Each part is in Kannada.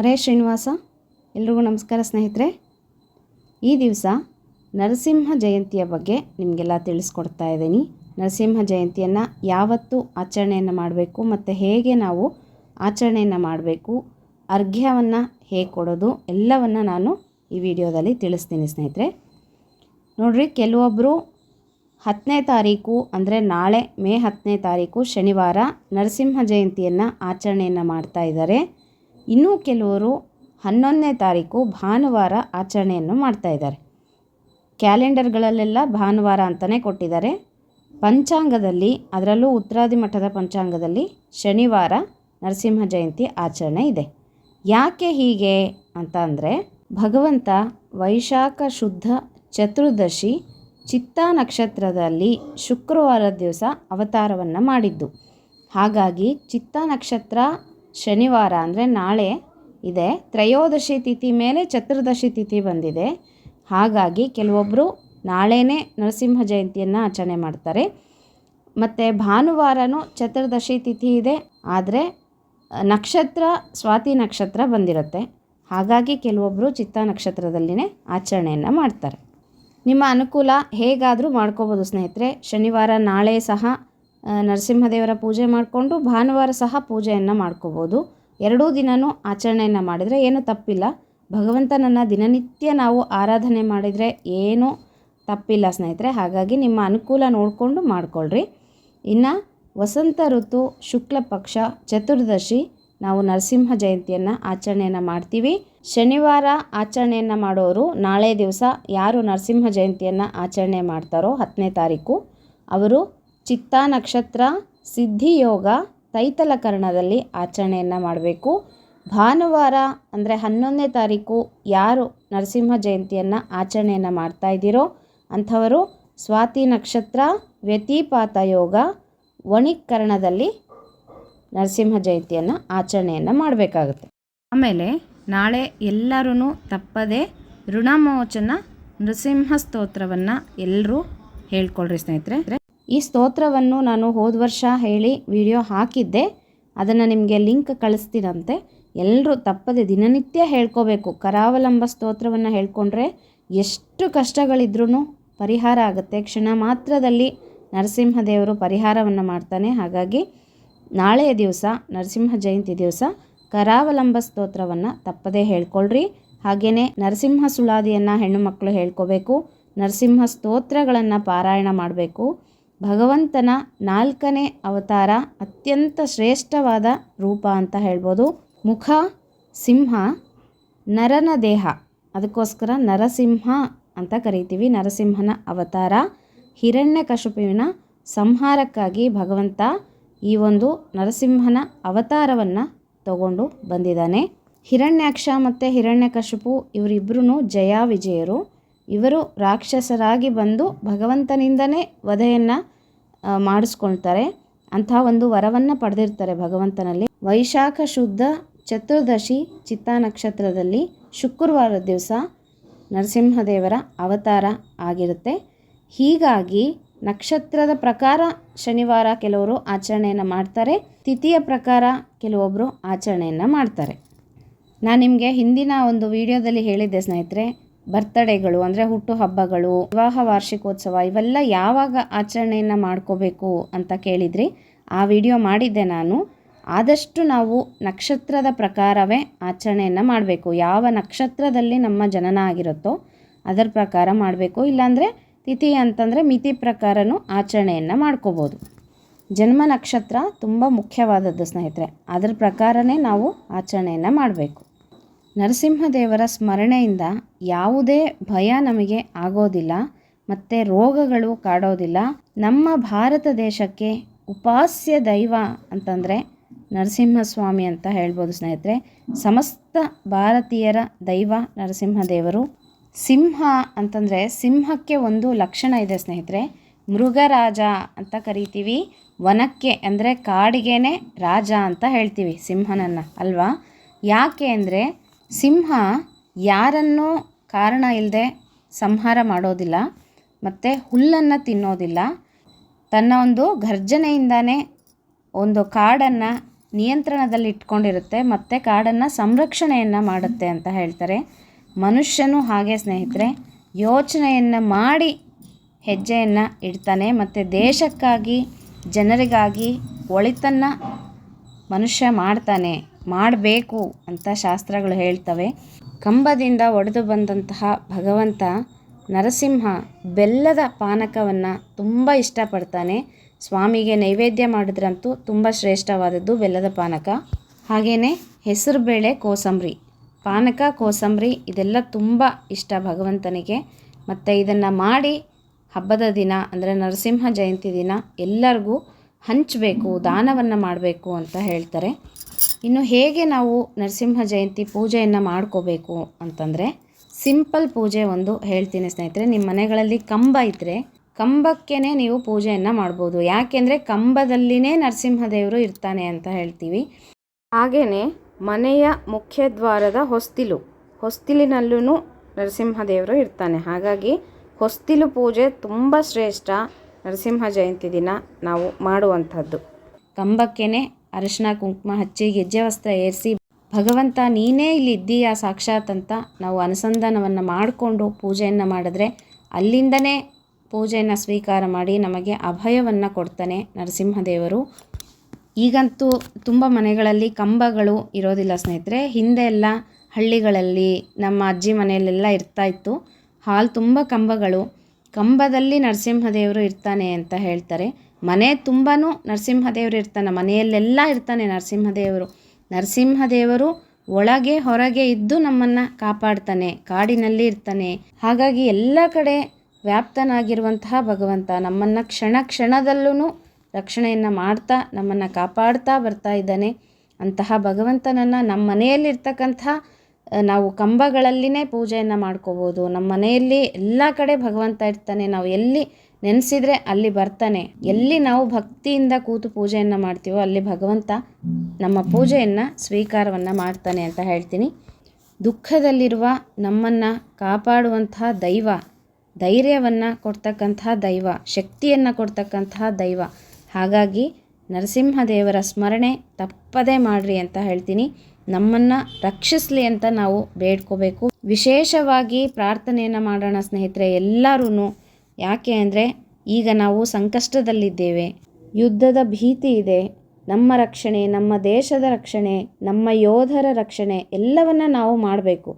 ಹರೇ ಶ್ರೀನಿವಾಸ, ಎಲ್ರಿಗೂ ನಮಸ್ಕಾರ ಸ್ನೇಹಿತರೆ. ಈ ದಿವಸ ನರಸಿಂಹ ಜಯಂತಿಯ ಬಗ್ಗೆ ನಿಮಗೆಲ್ಲ ತಿಳಿಸ್ಕೊಡ್ತಾ ಇದ್ದೀನಿ. ನರಸಿಂಹ ಜಯಂತಿಯನ್ನು ಯಾವತ್ತು ಆಚರಣೆಯನ್ನು ಮಾಡಬೇಕು ಮತ್ತು ಹೇಗೆ ನಾವು ಆಚರಣೆಯನ್ನು ಮಾಡಬೇಕು, ಅರ್ಘ್ಯವನ್ನು ಹೇಗೆ ಕೊಡೋದು ಎಲ್ಲವನ್ನು ನಾನು ಈ ವಿಡಿಯೋದಲ್ಲಿ ತಿಳಿಸ್ತೀನಿ ಸ್ನೇಹಿತರೆ. ನೋಡಿರಿ ಕೆಲವೊಬ್ಬರು ಹತ್ತನೇ ತಾರೀಕು ಅಂದರೆ ನಾಳೆ ಮೇ ಹತ್ತನೇ ತಾರೀಕು ಶನಿವಾರ ನರಸಿಂಹ ಜಯಂತಿಯನ್ನು ಆಚರಣೆಯನ್ನು ಮಾಡ್ತಾ ಇದ್ದಾರೆ. ಇನ್ನೂ ಕೆಲವರು ಹನ್ನೊಂದನೇ ತಾರೀಕು ಭಾನುವಾರ ಆಚರಣೆಯನ್ನು ಮಾಡ್ತಾ ಇದ್ದಾರೆ. ಕ್ಯಾಲೆಂಡರ್ಗಳಲ್ಲೆಲ್ಲ ಭಾನುವಾರ ಅಂತಲೇ ಕೊಟ್ಟಿದ್ದಾರೆ. ಪಂಚಾಂಗದಲ್ಲಿ, ಅದರಲ್ಲೂ ಉತ್ತರಾದಿ ಮಠದ ಪಂಚಾಂಗದಲ್ಲಿ ಶನಿವಾರ ನರಸಿಂಹ ಜಯಂತಿ ಆಚರಣೆ ಇದೆ. ಯಾಕೆ ಹೀಗೆ ಅಂತ ಅಂದರೆ, ಭಗವಂತ ವೈಶಾಖ ಶುದ್ಧ ಚತುರ್ದಶಿ ಚಿತ್ತ ನಕ್ಷತ್ರದಲ್ಲಿ ಶುಕ್ರವಾರ ದಿವಸ ಅವತಾರವನ್ನು ಮಾಡಿದ್ದು. ಹಾಗಾಗಿ ಚಿತ್ತ ನಕ್ಷತ್ರ ಶನಿವಾರ ಅಂದರೆ ನಾಳೆ ಇದೆ. ತ್ರಯೋದಶಿ ತಿಥಿ ಮೇಲೆ ಚತುರ್ದಶಿ ತಿಥಿ ಬಂದಿದೆ. ಹಾಗಾಗಿ ಕೆಲವೊಬ್ಬರು ನಾಳೆನೇ ನರಸಿಂಹ ಜಯಂತಿಯನ್ನು ಆಚರಣೆ ಮಾಡ್ತಾರೆ. ಮತ್ತು ಭಾನುವಾರನೂ ಚತುರ್ದಶಿ ತಿಥಿ ಇದೆ. ಆದರೆ ನಕ್ಷತ್ರ, ಸ್ವಾತಿ ನಕ್ಷತ್ರ ಬಂದಿರುತ್ತೆ. ಹಾಗಾಗಿ ಕೆಲವೊಬ್ಬರು ಚಿತ್ತ ನಕ್ಷತ್ರದಲ್ಲಿನೇ ಆಚರಣೆಯನ್ನು ಮಾಡ್ತಾರೆ. ನಿಮ್ಮ ಅನುಕೂಲ ಹೇಗಾದರೂ ಮಾಡ್ಕೋಬೋದು ಸ್ನೇಹಿತರೆ. ಶನಿವಾರ ನಾಳೆ ಸಹ ನರಸಿಂಹದೇವರ ಪೂಜೆ ಮಾಡಿಕೊಂಡು ಭಾನುವಾರ ಸಹ ಪೂಜೆಯನ್ನು ಮಾಡ್ಕೋಬೋದು. ಎರಡೂ ದಿನವೂ ಆಚರಣೆಯನ್ನು ಮಾಡಿದರೆ ಏನೂ ತಪ್ಪಿಲ್ಲ. ಭಗವಂತನನ್ನು ದಿನನಿತ್ಯ ನಾವು ಆರಾಧನೆ ಮಾಡಿದರೆ ಏನೂ ತಪ್ಪಿಲ್ಲ ಸ್ನೇಹಿತರೆ. ಹಾಗಾಗಿ ನಿಮ್ಮ ಅನುಕೂಲ ನೋಡಿಕೊಂಡು ಮಾಡಿಕೊಳ್ಳ್ರಿ ಇನ್ನು ವಸಂತ ಋತು, ಶುಕ್ಲ ಪಕ್ಷ, ಚತುರ್ದಶಿ, ನಾವು ನರಸಿಂಹ ಜಯಂತಿಯನ್ನು ಆಚರಣೆಯನ್ನು ಮಾಡ್ತೀವಿ. ಶನಿವಾರ ಆಚರಣೆಯನ್ನು ಮಾಡೋರು ನಾಳೆ ದಿವಸ ಯಾರು ನರಸಿಂಹ ಜಯಂತಿಯನ್ನು ಆಚರಣೆ ಮಾಡ್ತಾರೋ ಹತ್ತನೇ ತಾರೀಕು ಅವರು ಚಿತ್ತಾ ನಕ್ಷತ್ರ ಸಿದ್ಧಿಯೋಗ ತೈತಲಕರಣದಲ್ಲಿ ಆಚರಣೆಯನ್ನು ಮಾಡಬೇಕು. ಭಾನುವಾರ ಅಂದರೆ ಹನ್ನೊಂದನೇ ತಾರೀಕು ಯಾರು ನರಸಿಂಹ ಜಯಂತಿಯನ್ನು ಆಚರಣೆಯನ್ನು ಮಾಡ್ತಾ ಇದ್ದೀರೋ ಅಂಥವರು ಸ್ವಾತಿ ನಕ್ಷತ್ರ, ವ್ಯತಿಪಾತ ಯೋಗ, ವಣಿಕರಣದಲ್ಲಿ ನರಸಿಂಹ ಜಯಂತಿಯನ್ನು ಆಚರಣೆಯನ್ನು ಮಾಡಬೇಕಾಗುತ್ತೆ. ಆಮೇಲೆ ನಾಳೆ ಎಲ್ಲರೂ ತಪ್ಪದೆ ಋಣಮೋಚನ ನೃಸಿಂಹ ಸ್ತೋತ್ರವನ್ನು ಎಲ್ಲರೂ ಹೇಳ್ಕೊಳ್ರಿ ಸ್ನೇಹಿತರೆ. ಈ ಸ್ತೋತ್ರವನ್ನು ನಾನು ಹೋದ ವರ್ಷ ಹೇಳಿ ವಿಡಿಯೋ ಹಾಕಿದ್ದೆ. ಅದನ್ನು ನಿಮಗೆ ಲಿಂಕ್ ಕಳಿಸ್ತೀನಂತೆ. ಎಲ್ಲರೂ ತಪ್ಪದೆ ದಿನನಿತ್ಯ ಹೇಳ್ಕೋಬೇಕು. ಕರಾವಲಂಬ ಸ್ತೋತ್ರವನ್ನು ಹೇಳ್ಕೊಂಡ್ರೆ ಎಷ್ಟು ಕಷ್ಟಗಳಿದ್ರೂ ಪರಿಹಾರ ಆಗುತ್ತೆ. ಕ್ಷಣ ಮಾತ್ರದಲ್ಲಿ ನರಸಿಂಹದೇವರು ಪರಿಹಾರವನ್ನು ಮಾಡ್ತಾನೆ. ಹಾಗಾಗಿ ನಾಳೆಯ ದಿವಸ, ನರಸಿಂಹ ಜಯಂತಿ ದಿವಸ ಕರಾವಲಂಬ ಸ್ತೋತ್ರವನ್ನು ತಪ್ಪದೇ ಹೇಳ್ಕೊಳ್ರಿ. ಹಾಗೆಯೇ ನರಸಿಂಹ ಸುಳಾದಿಯನ್ನು ಹೆಣ್ಣು ಮಕ್ಕಳು ಹೇಳ್ಕೋಬೇಕು. ನರಸಿಂಹ ಸ್ತೋತ್ರಗಳನ್ನು ಪಾರಾಯಣ ಮಾಡಬೇಕು. ಭಗವಂತನ ನಾಲ್ಕನೇ ಅವತಾರ ಅತ್ಯಂತ ಶ್ರೇಷ್ಠವಾದ ರೂಪ ಅಂತ ಹೇಳ್ಬೋದು. ಮುಖ, ಸಿಂಹ, ನರನ ದೇಹ. ಅದಕ್ಕೋಸ್ಕರ ನರಸಿಂಹ ಅಂತ ಕರಿತೀವಿ. ನರಸಿಂಹನ ಅವತಾರ. ಹಿರಣ್ಯಕಶುಪುವಿನ ಸಂಹಾರಕ್ಕಾಗಿ ಭಗವಂತ ಈ ಒಂದು ನರಸಿಂಹನ ಅವತಾರವನ್ನು ತಗೊಂಡು ಬಂದಿದ್ದಾನೆ. ಹಿರಣ್ಯಾಕ್ಷ ಮತ್ತು ಹಿರಣ್ಯಕಶಿಪು ಇವರಿಬ್ಬರೂ ಜಯ ವಿಜಯರು. ಇವರು ರಾಕ್ಷಸರಾಗಿ ಬಂದು ಭಗವಂತನಿಂದನೇ ವಧೆಯನ್ನು ಮಾಡಿಸ್ಕೊಳ್ತಾರೆ. ಅಂಥ ಒಂದು ವರವನ್ನು ಪಡೆದಿರ್ತಾರೆ ಭಗವಂತನಲ್ಲಿ. ವೈಶಾಖ ಶುದ್ಧ ಚತುರ್ದಶಿ ಚಿತ್ತಾ ನಕ್ಷತ್ರದಲ್ಲಿ ಶುಕ್ರವಾರ ದಿವಸ ನರಸಿಂಹದೇವರ ಅವತಾರ ಆಗಿರುತ್ತೆ. ಹೀಗಾಗಿ ನಕ್ಷತ್ರದ ಪ್ರಕಾರ ಶನಿವಾರ ಕೆಲವರು ಆಚರಣೆಯನ್ನು ಮಾಡ್ತಾರೆ. ತಿಥಿಯ ಪ್ರಕಾರ ಕೆಲವೊಬ್ಬರು ಆಚರಣೆಯನ್ನು ಮಾಡ್ತಾರೆ. ನಾನು ನಿಮಗೆ ಹಿಂದಿನ ಒಂದು ವಿಡಿಯೋದಲ್ಲಿ ಹೇಳಿದ್ದೆ ಸ್ನೇಹಿತರೆ ಬರ್ತ್ಡೇಗಳು, ಅಂದರೆ ಹುಟ್ಟುಹಬ್ಬಗಳು ವಿವಾಹ ವಾರ್ಷಿಕೋತ್ಸವ, ಇವೆಲ್ಲ ಯಾವಾಗ ಆಚರಣೆಯನ್ನು ಮಾಡ್ಕೋಬೇಕು ಅಂತ ಕೇಳಿದ್ರಿ. ಆ ವಿಡಿಯೋ ಮಾಡಿದ್ದೆ ನಾನು. ಆದಷ್ಟು ನಾವು ನಕ್ಷತ್ರದ ಪ್ರಕಾರವೇ ಆಚರಣೆಯನ್ನು ಮಾಡಬೇಕು. ಯಾವ ನಕ್ಷತ್ರದಲ್ಲಿ ನಮ್ಮ ಜನನ ಆಗಿರುತ್ತೋ ಅದರ ಪ್ರಕಾರ ಮಾಡಬೇಕು. ಇಲ್ಲಾಂದರೆ ತಿಥಿ ಅಂತಂದರೆ ಮಿತಿ ಪ್ರಕಾರನೂ ಆಚರಣೆಯನ್ನು ಮಾಡ್ಕೋಬೋದು. ಜನ್ಮ ನಕ್ಷತ್ರ ತುಂಬ ಮುಖ್ಯವಾದದ್ದು ಸ್ನೇಹಿತರೆ. ಅದರ ಪ್ರಕಾರನೇ ನಾವು ಆಚರಣೆಯನ್ನು ಮಾಡಬೇಕು. ನರಸಿಂಹದೇವರ ಸ್ಮರಣೆಯಿಂದ ಯಾವುದೇ ಭಯ ನಮಗೆ ಆಗೋದಿಲ್ಲ, ಮತ್ತು ರೋಗಗಳು ಕಾಡೋದಿಲ್ಲ. ನಮ್ಮ ಭಾರತ ದೇಶಕ್ಕೆ ಉಪಾಸ್ಯ ದೈವ ಅಂತಂದರೆ ನರಸಿಂಹಸ್ವಾಮಿ ಅಂತ ಹೇಳ್ಬೋದು ಸ್ನೇಹಿತರೆ. ಸಮಸ್ತ ಭಾರತೀಯರ ದೈವ ನರಸಿಂಹದೇವರು. ಸಿಂಹ ಅಂತಂದರೆ ಸಿಂಹಕ್ಕೆ ಒಂದು ಲಕ್ಷಣ ಇದೆ ಸ್ನೇಹಿತರೆ. ಮೃಗರಾಜ ಅಂತ ಕರಿತೀವಿ. ವನಕ್ಕೆ ಅಂದರೆ ಕಾಡಿಗೇನೆ ರಾಜ ಅಂತ ಹೇಳ್ತೀವಿ ಸಿಂಹನನ್ನು ಅಲ್ವಾ? ಯಾಕೆ ಅಂದರೆ ಸಿಂಹ ಯಾರನ್ನೂ ಕಾರಣ ಇಲ್ಲದೆ ಸಂಹಾರ ಮಾಡೋದಿಲ್ಲ, ಮತ್ತು ಹುಲ್ಲನ್ನು ತಿನ್ನೋದಿಲ್ಲ. ತನ್ನ ಒಂದು ಘರ್ಜನೆಯಿಂದನೇ ಒಂದು ಕಾಡನ್ನು ನಿಯಂತ್ರಣದಲ್ಲಿ ಇಟ್ಕೊಂಡಿರುತ್ತೆ ಮತ್ತು ಕಾಡನ್ನು ಸಂರಕ್ಷಣೆಯನ್ನು ಮಾಡುತ್ತೆ ಅಂತ ಹೇಳ್ತಾರೆ. ಮನುಷ್ಯನು ಹಾಗೆ ಸ್ನೇಹಿತರೆ, ಯೋಚನೆಯನ್ನು ಮಾಡಿ ಹೆಜ್ಜೆಯನ್ನು ಇಡ್ತಾನೆ, ಮತ್ತು ದೇಶಕ್ಕಾಗಿ, ಜನರಿಗಾಗಿ ಒಳಿತನ್ನು ಮನುಷ್ಯ ಮಾಡ್ತಾನೆ. ಮಾಡಬೇಕು ಅಂತ ಶಾಸ್ತ್ರಗಳು ಹೇಳ್ತವೆ. ಕಂಬದಿಂದ ಒಡೆದು ಬಂದಂತಹ ಭಗವಂತ ನರಸಿಂಹ ಬೆಲ್ಲದ ಪಾನಕವನ್ನು ತುಂಬ ಇಷ್ಟಪಡ್ತಾನೆ. ಸ್ವಾಮಿಗೆ ನೈವೇದ್ಯ ಮಾಡಿದ್ರಂತೂ ತುಂಬ ಶ್ರೇಷ್ಠವಾದದ್ದು ಬೆಲ್ಲದ ಪಾನಕ. ಹಾಗೆಯೇ ಹೆಸರುಬೇಳೆ ಕೋಸಂಬರಿ. ಪಾನಕ, ಕೋಸಂಬರಿ ಇದೆಲ್ಲ ತುಂಬ ಇಷ್ಟ ಭಗವಂತನಿಗೆ. ಮತ್ತು ಇದನ್ನು ಮಾಡಿ ಹಬ್ಬದ ದಿನ ಅಂದರೆ ನರಸಿಂಹ ಜಯಂತಿ ದಿನ ಎಲ್ಲರಿಗೂ ಹಂಚಬೇಕು, ದಾನವನ್ನು ಮಾಡಬೇಕು ಅಂತ ಹೇಳ್ತಾರೆ. ಇನ್ನು ಹೇಗೆ ನಾವು ನರಸಿಂಹ ಜಯಂತಿ ಪೂಜೆಯನ್ನು ಮಾಡ್ಕೋಬೇಕು ಅಂತಂದರೆ ಸಿಂಪಲ್ ಪೂಜೆ ಒಂದು ಹೇಳ್ತೀನಿ ಸ್ನೇಹಿತರೆ ನಿಮ್ಮ ಮನೆಗಳಲ್ಲಿ ಕಂಬ ಇದ್ದರೆ ಕಂಬಕ್ಕೇ ನೀವು ಪೂಜೆಯನ್ನು ಮಾಡ್ಬೋದು. ಯಾಕೆಂದರೆ ಕಂಬದಲ್ಲಿನೇ ನರಸಿಂಹದೇವರು ಇರ್ತಾನೆ ಅಂತ ಹೇಳ್ತೀವಿ. ಹಾಗೆಯೇ ಮನೆಯ ಮುಖ್ಯ ದ್ವಾರದ ಹೊಸ್ತಿಲು ಹೊಸ್ತಿಲಿನಲ್ಲೂ ನರಸಿಂಹದೇವರು ಇರ್ತಾನೆ. ಹಾಗಾಗಿ ಹೊಸ್ತಿಲು ಪೂಜೆ ತುಂಬ ಶ್ರೇಷ್ಠ ನರಸಿಂಹ ಜಯಂತಿ ದಿನ ನಾವು ಮಾಡುವಂಥದ್ದು. ಕಂಬಕ್ಕೇನೆ ಅರಿಶಿನ ಕುಂಕುಮ ಹಚ್ಚಿ, ಗೆಜ್ಜೆ ವಸ್ತ್ರ ಏರಿಸಿ, ಭಗವಂತ ನೀನೇ ಇಲ್ಲಿ ಇದ್ದೀಯಾ ಸಾಕ್ಷಾತ್ ಅಂತ ನಾವು ಅನುಸಂಧಾನವನ್ನು ಮಾಡಿಕೊಂಡು ಪೂಜೆಯನ್ನು ಮಾಡಿದ್ರೆ ಅಲ್ಲಿಂದನೇ ಪೂಜೆಯನ್ನು ಸ್ವೀಕಾರ ಮಾಡಿ ನಮಗೆ ಅಭಯವನ್ನು ಕೊಡ್ತಾನೆ ನರಸಿಂಹದೇವರು. ಈಗಂತೂ ತುಂಬ ಮನೆಗಳಲ್ಲಿ ಕಂಬಗಳು ಇರೋದಿಲ್ಲ ಸ್ನೇಹಿತರೆ. ಹಿಂದೆ ಎಲ್ಲ ಹಳ್ಳಿಗಳಲ್ಲಿ ನಮ್ಮ ಅಜ್ಜಿ ಮನೆಯಲ್ಲೆಲ್ಲ ಇರ್ತಾ ಇತ್ತು. ಹಾಲ್ ತುಂಬ ಕಂಬಗಳು. ಕಂಬದಲ್ಲಿ ನರಸಿಂಹದೇವರು ಇರ್ತಾನೆ ಅಂತ ಹೇಳ್ತಾರೆ. ಮನೆ ತುಂಬಾ ನರಸಿಂಹದೇವರು ಇರ್ತಾನೆ, ಮನೆಯಲ್ಲೆಲ್ಲ ಇರ್ತಾನೆ ನರಸಿಂಹದೇವರು. ನರಸಿಂಹದೇವರು ಒಳಗೆ ಹೊರಗೆ ಇದ್ದು ನಮ್ಮನ್ನು ಕಾಪಾಡ್ತಾನೆ, ಕಾಡಿನಲ್ಲಿ ಇರ್ತಾನೆ. ಹಾಗಾಗಿ ಎಲ್ಲ ಕಡೆ ವ್ಯಾಪ್ತನಾಗಿರುವಂತಹ ಭಗವಂತ ನಮ್ಮನ್ನು ಕ್ಷಣ ಕ್ಷಣದಲ್ಲೂ ರಕ್ಷಣೆಯನ್ನು ಮಾಡ್ತಾ, ನಮ್ಮನ್ನು ಕಾಪಾಡ್ತಾ ಬರ್ತಾ ಇದ್ದಾನೆ. ಅಂತಹ ಭಗವಂತನನ್ನು ನಮ್ಮ ಮನೆಯಲ್ಲಿರ್ತಕ್ಕಂಥ ನಾವು ಕಂಬಗಳಲ್ಲಿನೇ ಪೂಜೆಯನ್ನು ಮಾಡ್ಕೋಬೋದು. ನಮ್ಮ ಮನೆಯಲ್ಲಿ ಎಲ್ಲ ಕಡೆ ಭಗವಂತ ಇರ್ತಾನೆ. ನಾವು ಎಲ್ಲಿ ನೆನೆಸಿದ್ರೆ ಅಲ್ಲಿ ಬರ್ತಾನೆ. ಎಲ್ಲಿ ನಾವು ಭಕ್ತಿಯಿಂದ ಕೂತು ಪೂಜೆಯನ್ನು ಮಾಡ್ತೀವೋ ಅಲ್ಲಿ ಭಗವಂತ ನಮ್ಮ ಪೂಜೆಯನ್ನು ಸ್ವೀಕಾರವನ್ನು ಮಾಡ್ತಾನೆ ಅಂತ ಹೇಳ್ತೀನಿ. ದುಃಖದಲ್ಲಿರುವ ನಮ್ಮನ್ನು ಕಾಪಾಡುವಂತಹ ದೈವ, ಧೈರ್ಯವನ್ನು ಕೊಡ್ತಕ್ಕಂತಹ ದೈವ, ಶಕ್ತಿಯನ್ನು ಕೊಡ್ತಕ್ಕಂತಹ ದೈವ. ಹಾಗಾಗಿ ನರಸಿಂಹದೇವರ ಸ್ಮರಣೆ ತಪ್ಪದೇ ಮಾಡ್ರಿ ಅಂತ ಹೇಳ್ತೀನಿ. ನಮ್ಮನ್ನು ರಕ್ಷಿಸಲಿ ಅಂತ ನಾವು ಬೇಡ್ಕೋಬೇಕು. ವಿಶೇಷವಾಗಿ ಪ್ರಾರ್ಥನೆಯನ್ನು ಮಾಡೋಣ ಸ್ನೇಹಿತರೆ ಎಲ್ಲರೂ ಯಾಕೆ ಅಂದರೆ ಈಗ ನಾವು ಸಂಕಷ್ಟದಲ್ಲಿದ್ದೇವೆ. ಯುದ್ಧದ ಭೀತಿ ಇದೆ. ನಮ್ಮ ರಕ್ಷಣೆ, ನಮ್ಮ ದೇಶದ ರಕ್ಷಣೆ, ನಮ್ಮ ಯೋಧರ ರಕ್ಷಣೆ ಎಲ್ಲವನ್ನು ನಾವು ಮಾಡಬೇಕು.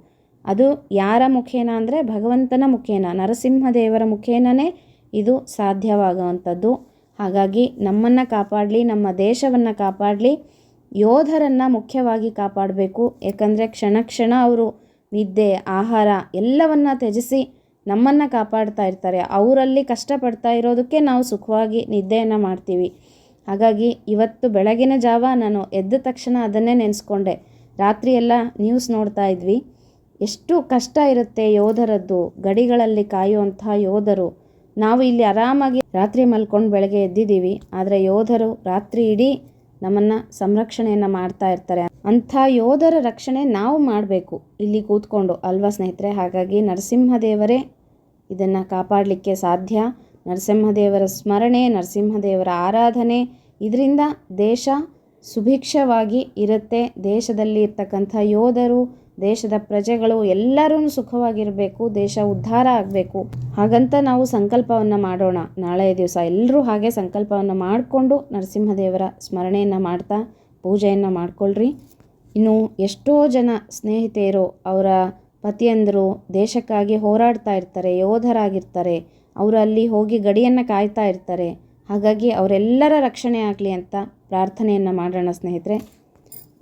ಅದು ಯಾರ ಮುಖೇನ ಅಂದರೆ ಭಗವಂತನ ಮುಖೇನ, ನರಸಿಂಹದೇವರ ಮುಖೇನನೇ ಇದು ಸಾಧ್ಯವಾಗುವಂಥದ್ದು. ಹಾಗಾಗಿ ನಮ್ಮನ್ನು ಕಾಪಾಡಲಿ, ನಮ್ಮ ದೇಶವನ್ನು ಕಾಪಾಡಲಿ, ಯೋಧರನ್ನು ಮುಖ್ಯವಾಗಿ ಕಾಪಾಡಬೇಕು. ಯಾಕಂದರೆ ಕ್ಷಣ ಕ್ಷಣ ಅವರು ನಿದ್ದೆ, ಆಹಾರ ಎಲ್ಲವನ್ನು ತ್ಯಜಿಸಿ ನಮ್ಮನ್ನು ಕಾಪಾಡ್ತಾ ಇರ್ತಾರೆ. ಅವರಲ್ಲಿ ಕಷ್ಟಪಡ್ತಾ ಇರೋದಕ್ಕೆ ನಾವು ಸುಖವಾಗಿ ನಿದ್ದೆಯನ್ನು ಮಾಡ್ತೀವಿ. ಹಾಗಾಗಿ ಇವತ್ತು ಬೆಳಗಿನ ಜಾವ ನಾನು ಎದ್ದ ತಕ್ಷಣ ಅದನ್ನೇ ನೆನೆಸ್ಕೊಂಡೆ. ರಾತ್ರಿ ಎಲ್ಲ ನ್ಯೂಸ್ ನೋಡ್ತಾ ಇದ್ವಿ. ಎಷ್ಟು ಕಷ್ಟ ಇರುತ್ತೆ ಯೋಧರದ್ದು, ಗಡಿಗಳಲ್ಲಿ ಕಾಯುವಂಥ ಯೋಧರು. ನಾವು ಇಲ್ಲಿ ಆರಾಮಾಗಿ ರಾತ್ರಿ ಮಲ್ಕೊಂಡು ಬೆಳಗ್ಗೆ ಎದ್ದಿದ್ದೀವಿ. ಆದರೆ ಯೋಧರು ರಾತ್ರಿ ಇಡೀ ನಮ್ಮನ್ನು ಸಂರಕ್ಷಣೆಯನ್ನು ಮಾಡ್ತಾ ಇರ್ತಾರೆ. ಅಂಥ ಯೋಧರ ರಕ್ಷಣೆ ನಾವು ಮಾಡಬೇಕು. ಇಲ್ಲಿ ಕೂತ್ಕೊಂಡು, ಅಲ್ವಾ ಸ್ನೇಹಿತರೆ? ಹಾಗಾಗಿ ನರಸಿಂಹದೇವರೇ ಇದನ್ನು ಕಾಪಾಡಲಿಕ್ಕೆ ಸಾಧ್ಯ. ನರಸಿಂಹದೇವರ ಸ್ಮರಣೆ, ನರಸಿಂಹದೇವರ ಆರಾಧನೆ, ಇದರಿಂದ ದೇಶ ಸುಭಿಕ್ಷವಾಗಿ ಇರುತ್ತೆ. ದೇಶದಲ್ಲಿ ಇರ್ತಕ್ಕಂಥ ಯೋಧರು, ದೇಶದ ಪ್ರಜೆಗಳು ಎಲ್ಲರೂ ಸುಖವಾಗಿರಬೇಕು, ದೇಶ ಉದ್ಧಾರ ಆಗಬೇಕು. ಹಾಗಂತ ನಾವು ಸಂಕಲ್ಪವನ್ನು ಮಾಡೋಣ. ನಾಳೆ ದಿವಸ ಎಲ್ಲರೂ ಹಾಗೆ ಸಂಕಲ್ಪವನ್ನು ಮಾಡಿಕೊಂಡು ನರಸಿಂಹದೇವರ ಸ್ಮರಣೆಯನ್ನು ಮಾಡ್ತಾ ಪೂಜೆಯನ್ನು ಮಾಡಿಕೊಳ್ಳ್ರಿ ಇನ್ನು ಎಷ್ಟೋ ಜನ ಸ್ನೇಹಿತೆಯರು ಅವರ ಪತಿಯಂದರು ದೇಶಕ್ಕಾಗಿ ಹೋರಾಡ್ತಾ ಇರ್ತಾರೆ, ಯೋಧರಾಗಿರ್ತಾರೆ. ಅವರು ಅಲ್ಲಿ ಹೋಗಿ ಗಡಿಯನ್ನು ಕಾಯ್ತಾ ಇರ್ತಾರೆ. ಹಾಗಾಗಿ ಅವರೆಲ್ಲರ ರಕ್ಷಣೆ ಆಗಲಿ ಅಂತ ಪ್ರಾರ್ಥನೆಯನ್ನು ಮಾಡೋಣ ಸ್ನೇಹಿತರೆ.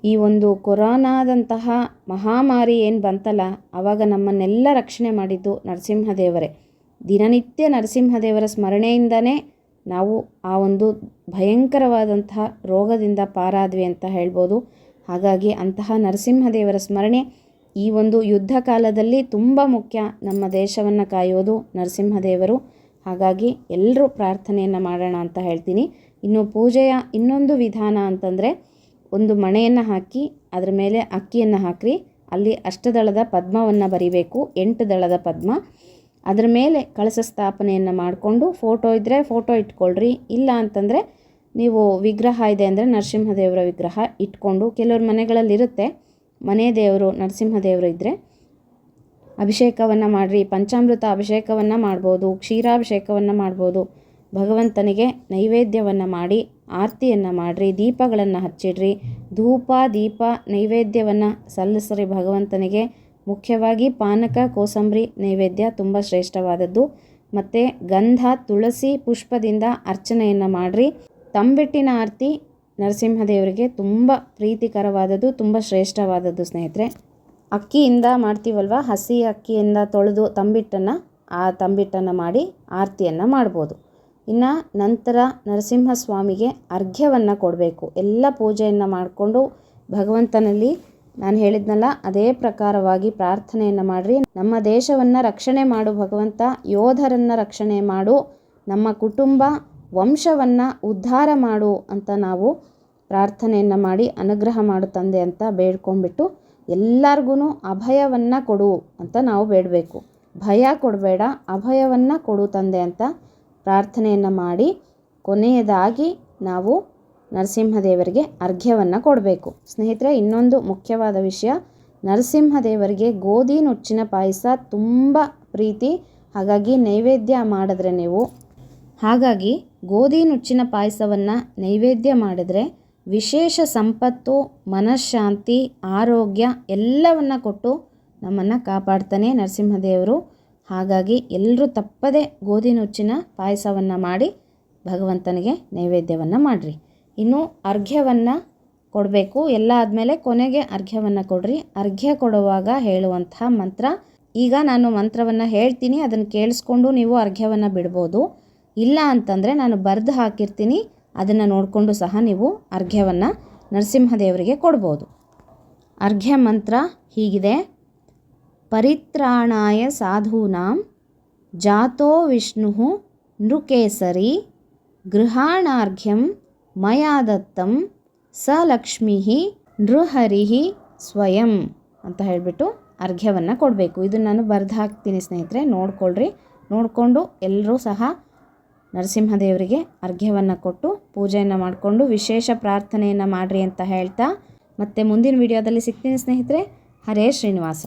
ಈ ಒಂದು ಕೊರೋನಾದಂತಹ ಮಹಾಮಾರಿ ಏನು ಬಂತಲ್ಲ ಆವಾಗ ನಮ್ಮನ್ನೆಲ್ಲ ರಕ್ಷಣೆ ಮಾಡಿದ್ದು ನರಸಿಂಹದೇವರೇ. ದಿನನಿತ್ಯ ನರಸಿಂಹದೇವರ ಸ್ಮರಣೆಯಿಂದನೇ ನಾವು ಆ ಒಂದು ಭಯಂಕರವಾದಂತಹ ರೋಗದಿಂದ ಪಾರಾದ್ವಿ ಅಂತ ಹೇಳ್ಬೋದು. ಹಾಗಾಗಿ ಅಂತಹ ನರಸಿಂಹದೇವರ ಸ್ಮರಣೆ ಈ ಒಂದು ಯುದ್ಧ ಕಾಲದಲ್ಲಿ ತುಂಬ ಮುಖ್ಯ ನಮ್ಮ ದೇಶವನ್ನು ಕಾಯೋದು ನರಸಿಂಹದೇವರು. ಹಾಗಾಗಿ ಎಲ್ಲರೂ ಪ್ರಾರ್ಥನೆಯನ್ನು ಮಾಡೋಣ ಅಂತ ಹೇಳ್ತೀನಿ. ಇನ್ನು ಪೂಜೆಯ ಇನ್ನೊಂದು ವಿಧಾನ ಅಂತಂದರೆ ಒಂದು ಮಣೆಯನ್ನು ಹಾಕಿ ಅದರ ಮೇಲೆ ಅಕ್ಕಿಯನ್ನು ಹಾಕಿರಿ. ಅಲ್ಲಿ ಅಷ್ಟದಳದ ಪದ್ಮವನ್ನು ಬರಿಬೇಕು, ಎಂಟು ದಳದ ಪದ್ಮ. ಅದರ ಮೇಲೆ ಕಳಸ ಸ್ಥಾಪನೆಯನ್ನು ಮಾಡಿಕೊಂಡು ಫೋಟೋ ಇದ್ದರೆ ಫೋಟೋ ಇಟ್ಕೊಳ್ರಿ. ಇಲ್ಲ ಅಂತಂದರೆ ನೀವು ವಿಗ್ರಹ ಇದೆ ಅಂದರೆ ನರಸಿಂಹದೇವರ ವಿಗ್ರಹ ಇಟ್ಕೊಂಡು ಕೆಲವ್ರ ಮನೆಗಳಲ್ಲಿ ಇರುತ್ತೆ ಮನೆ ದೇವರು ನರಸಿಂಹದೇವರು ಇದ್ದರೆ ಅಭಿಷೇಕವನ್ನು ಮಾಡಿರಿ, ಪಂಚಾಮೃತ ಅಭಿಷೇಕವನ್ನು ಮಾಡ್ಬೋದು, ಕ್ಷೀರಾಭಿಷೇಕವನ್ನು ಮಾಡ್ಬೋದು. ಭಗವಂತನಿಗೆ ನೈವೇದ್ಯವನ್ನು ಮಾಡಿ, ಆರತಿಯನ್ನು ಮಾಡಿರಿ, ದೀಪಗಳನ್ನು ಹಚ್ಚಿಡ್ರಿ. ಧೂಪ, ದೀಪ, ನೈವೇದ್ಯವನ್ನು ಸಲ್ಲಿಸ್ರಿ ಭಗವಂತನಿಗೆ. ಮುಖ್ಯವಾಗಿ ಪಾನಕ, ಕೋಸಂಬರಿ ನೈವೇದ್ಯ ತುಂಬ ಶ್ರೇಷ್ಠವಾದದ್ದು. ಮತ್ತು ಗಂಧ, ತುಳಸಿ ಪುಷ್ಪದಿಂದ ಅರ್ಚನೆಯನ್ನು ಮಾಡಿರಿ. ತಂಬಿಟ್ಟಿನ ಆರತಿ ನರಸಿಂಹದೇವರಿಗೆ ತುಂಬ ಪ್ರೀತಿಕರವಾದದ್ದು, ತುಂಬ ಶ್ರೇಷ್ಠವಾದದ್ದು ಸ್ನೇಹಿತರೆ. ಅಕ್ಕಿಯಿಂದ ಮಾಡ್ತೀವಲ್ವ? ಹಸಿ ಅಕ್ಕಿಯಿಂದ ತೊಳೆದು ತಂಬಿಟ್ಟನ್ನು, ಆ ತಂಬಿಟ್ಟನ್ನು ಮಾಡಿ ಆರತಿಯನ್ನು ಮಾಡ್ಬೋದು. ಇನ್ನು ನಂತರ ನರಸಿಂಹಸ್ವಾಮಿಗೆ ಅರ್ಘ್ಯವನ್ನು ಕೊಡಬೇಕು. ಎಲ್ಲ ಪೂಜೆಯನ್ನು ಮಾಡಿಕೊಂಡು ಭಗವಂತನಲ್ಲಿ ನಾನು ಹೇಳಿದ್ನಲ್ಲ, ಅದೇ ಪ್ರಕಾರವಾಗಿ ಪ್ರಾರ್ಥನೆಯನ್ನು ಮಾಡಿರಿ. ನಮ್ಮ ದೇಶವನ್ನು ರಕ್ಷಣೆ ಮಾಡು ಭಗವಂತ, ಯೋಧರನ್ನು ರಕ್ಷಣೆ ಮಾಡು. ನಮ್ಮ ಕುಟುಂಬ ವಂಶವನ್ನು ಉದ್ಧಾರ ಮಾಡು ಅಂತ ನಾವು ಪ್ರಾರ್ಥನೆಯನ್ನು ಮಾಡಿ ಅನುಗ್ರಹ ಮಾಡು ತಂದೆ ಅಂತ ಬೇಡ್ಕೊಂಡ್ಬಿಟ್ಟು ಎಲ್ಲರಿಗೂ ಅಭಯವನ್ನು ಕೊಡು ಅಂತ ನಾವು ಬೇಡಬೇಕು. ಭಯ ಕೊಡಬೇಡ, ಅಭಯವನ್ನು ಕೊಡು ತಂದೆ ಅಂತ ಪ್ರಾರ್ಥನೆಯನ್ನು ಮಾಡಿ ಕೊನೆಯದಾಗಿ ನಾವು ನರಸಿಂಹದೇವರಿಗೆ ಅರ್ಘ್ಯವನ್ನು ಕೊಡಬೇಕು. ಸ್ನೇಹಿತರೆ, ಇನ್ನೊಂದು ಮುಖ್ಯವಾದ ವಿಷಯ, ನರಸಿಂಹದೇವರಿಗೆ ಗೋಧಿ ನುಚ್ಚಿನ ಪಾಯಸ ತುಂಬ ಪ್ರೀತಿ. ಹಾಗಾಗಿ ನೈವೇದ್ಯ ಮಾಡಿದ್ರೆ ನೀವು ಹಾಗಾಗಿ ಗೋಧಿ ನುಚ್ಚಿನ ಪಾಯಸವನ್ನು ನೈವೇದ್ಯ ಮಾಡಿದ್ರೆ ವಿಶೇಷ ಸಂಪತ್ತು, ಮನಃಶಾಂತಿ, ಆರೋಗ್ಯ ಎಲ್ಲವನ್ನು ಕೊಟ್ಟು ನಮ್ಮನ್ನು ಕಾಪಾಡ್ತಾನೆ ನರಸಿಂಹದೇವರು. ಹಾಗಾಗಿ ಎಲ್ಲರೂ ತಪ್ಪದೆ ಗೋಧಿ ನುಚ್ಚಿನ ಪಾಯಸವನ್ನು ಮಾಡಿ ಭಗವಂತನಿಗೆ ನೈವೇದ್ಯವನ್ನು ಮಾಡಿರಿ. ಇನ್ನು ಅರ್ಘ್ಯವನ್ನು ಕೊಡಬೇಕು. ಎಲ್ಲ ಆದಮೇಲೆ ಕೊನೆಗೆ ಅರ್ಘ್ಯವನ್ನು ಕೊಡ್ರಿ. ಅರ್ಘ್ಯ ಕೊಡುವಾಗ ಹೇಳುವಂತಹ ಮಂತ್ರ. ಈಗ ನಾನು ಮಂತ್ರವನ್ನು ಹೇಳ್ತೀನಿ. ಅದನ್ನು ಕೇಳಿಸ್ಕೊಂಡು ನೀವು ಅರ್ಘ್ಯವನ್ನು ಬಿಡ್ಬೋದು. ಇಲ್ಲ ಅಂತಂದರೆ ನಾನು ಬರೆದು ಹಾಕಿರ್ತೀನಿ, ಅದನ್ನು ನೋಡಿಕೊಂಡು ಸಹ ನೀವು ಅರ್ಘ್ಯವನ್ನು ನರಸಿಂಹದೇವರಿಗೆ ಕೊಡ್ಬೋದು. ಅರ್ಘ್ಯ ಮಂತ್ರ ಹೀಗಿದೆ. ಪರಿತ್ರಾಣಾಯ ಸಾಧೂನಾಂ ಜಾತೋ ವಿಷ್ಣು ನೃಕೇಸರಿ ಗೃಹಾಣಾರ್ಘ್ಯಂ ಮಯಾ ಸ ಲಕ್ಷ್ಮೀ ನೃಹರಿ ಸ್ವಯಂ ಅಂತ ಹೇಳಿಬಿಟ್ಟು ಅರ್ಘ್ಯವನ್ನು ಕೊಡಬೇಕು. ಇದನ್ನು ನಾನು ಬರೆದು ಹಾಕ್ತೀನಿ ಸ್ನೇಹಿತರೆ, ನೋಡ್ಕೊಳ್ರಿ. ನೋಡಿಕೊಂಡು ಎಲ್ಲರೂ ಸಹ ನರಸಿಂಹದೇವರಿಗೆ ಅರ್ಘ್ಯವನ್ನು ಕೊಟ್ಟು ಪೂಜೆಯನ್ನು ಮಾಡಿಕೊಂಡು ವಿಶೇಷ ಪ್ರಾರ್ಥನೆಯನ್ನು ಮಾಡಿರಿ ಅಂತ ಹೇಳ್ತಾ ಮತ್ತೆ ಮುಂದಿನ ವಿಡಿಯೋದಲ್ಲಿ ಸಿಗ್ತೀನಿ ಸ್ನೇಹಿತರೆ. ಹರೇ ಶ್ರೀನಿವಾಸ.